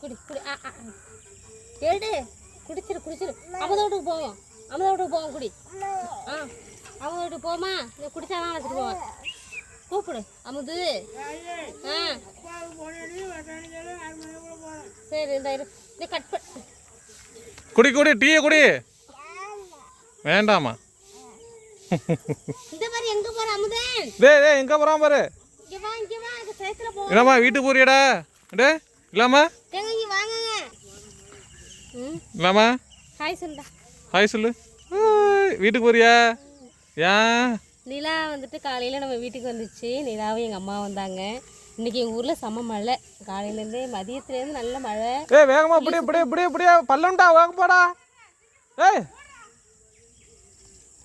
குடி குடி ஆ ஆ. எடு குடிச்சிரு குடிச்சிரு. அமுத வீட்டுக்கு போவோம். அமுத வீட்டுக்கு போவோம் குடி. ஆ அமுத வீட்டுக்கு போமா நீ குடிச்சாதான் வச்சுட்டு போவோம். கூப்பிடு அமுது. ஆ. சரி இந்த இரு கட் பண்ண குடி குடி டீயை குடி. வேண்டாமா இந்த மாதிரி எங்க போற அமுதன் டேய் டேய் எங்கே போகிறான் பாரு? இங்க வா இங்க வா இங்க சேர்த்துல போ. என்னம்மா வீட்டுக்கு போறியாடா? டே இல்லாமா? எங்க ம். இல்லாமா ஹாய் சொல்லுடா ஹாய் சொல்லு. ஹாய். வீட்டுக்கு போறியா? ஏன் நிலா வந்துட்டு காலையில் நம்ம வீட்டுக்கு வந்துச்சு. நிலாவும் எங்கள் அம்மா வந்தாங்க. இன்னைக்கு எங்கள் ஊரில் செம்ம மழை. காலையிலேருந்தே மதியத்துலேருந்து நல்ல மழை. ஏய் வேகமா இப்படியே இப்படியே இப்படியே இப்படியே பல்லம்டா போடா. ஏய்.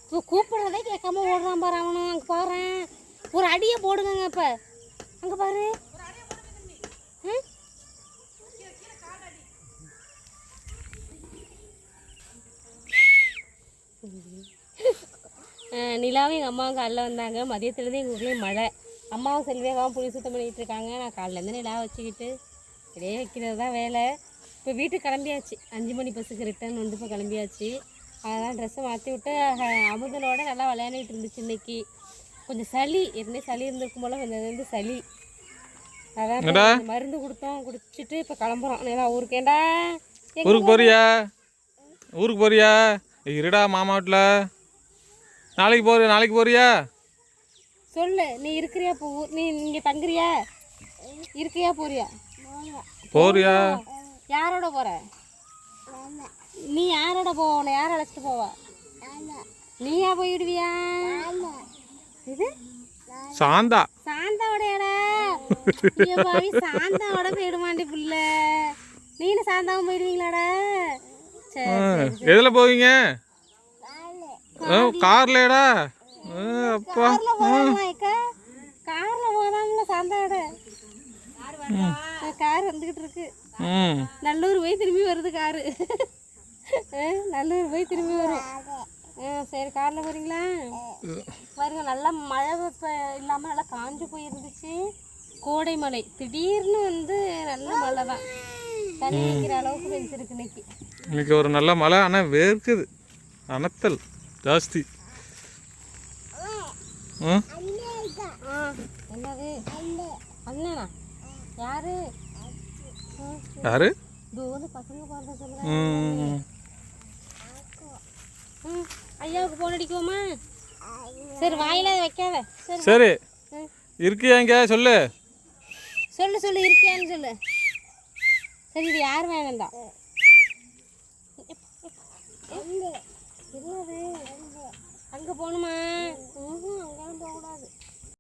இப்போ கூப்பிடுறதே கேட்காம ஓடுறான் பாரு. அவனும் அங்கே பாறேன் ஒரு அடியை போடுங்க இப்போ அங்கே பாரு. நிலாவும் எங்கள் அம்மாவும் காலைல வந்தாங்க. மதியத்துலேருந்து எங்கள் ஊர்லேயும் மழை. அம்மாவும் செல்வியாவும் புளி சுத்தம் பண்ணிகிட்டு இருக்காங்க. நான் காலையிலேருந்து நிலா வச்சுக்கிட்டு இப்படியே வைக்கிறது தான் வேலை. இப்போ வீட்டுக்கு கிளம்பியாச்சு. அஞ்சு மணி பஸ்ஸுக்கு ரிட்டர்ன் வந்து இப்போ கிளம்பியாச்சு. அதெல்லாம் ட்ரெஸ்ஸை மாற்றி விட்டு அமுதனோட நல்லா விளையாண்டுட்டு இருந்துச்சு இன்னைக்கு. கொஞ்சம் சளி. ஏற்கனவே சளி இருந்திருக்கும் போல கொஞ்சம் இருந்து சளி. அதான் மருந்து கொடுத்தோம். குடிச்சிட்டு இப்போ கிளம்புறோம். நேரா ஊருக்கேண்டா எங்க ஊருக்கு போறியா? ஊருக்கு போறியா? இருடா மாமா வீட்டில் நாளைக்கு போறியா நாளைக்கு போறியா? சொல்லு நீ இருக்கிறியா ஊர் நீ இங்கே தங்குறியா? இருக்கியா போறியா? போறியா? யாரோட போற? நீ யாரோட போவ உன்னை யார் அழைச்சிட்டு போவா? நீயா போயிடுவியா? இது? சாந்தா. பாவி சாந்தாவோட போயிடுமாண்டி புள்ள. நீனு சாந்தாவும் போயிடுவீங்களாடா? எதில் போவீங்க? கார்லடா அப்பா. கார்ல போதாமல சாந்தாவோட கார் வந்துகிட்டு இருக்கு. நல்லூர் போய் திரும்பி வருது காரு. நல்லூர் போய் திரும்பி வரும். சரி காரில் போகிறீங்களா பாருங்க நல்லா மழை இல்லாமல் நல்லா காஞ்சு போயிருந்துச்சு. கோடை மழை திடீர்னு வந்து நல்ல மழை தான் இன்னைக்கு. ஒரு நல்ல மழை ஆனால் வேர்க்குது. அனத்தல் ஜாஸ்தி. யாரு? ஐயாவுக்கு போன் அடிக்குவோமா? சரி வாயில வைக்காத. சரி. இருக்கியா இங்க சொல்லு. சொல்லு சொல்லு இருக்கியான்னு சொல்லு. சரி இது யார் என்னது? அங்கே போகணுமா? அங்கெல்லாம் போகக்கூடாது.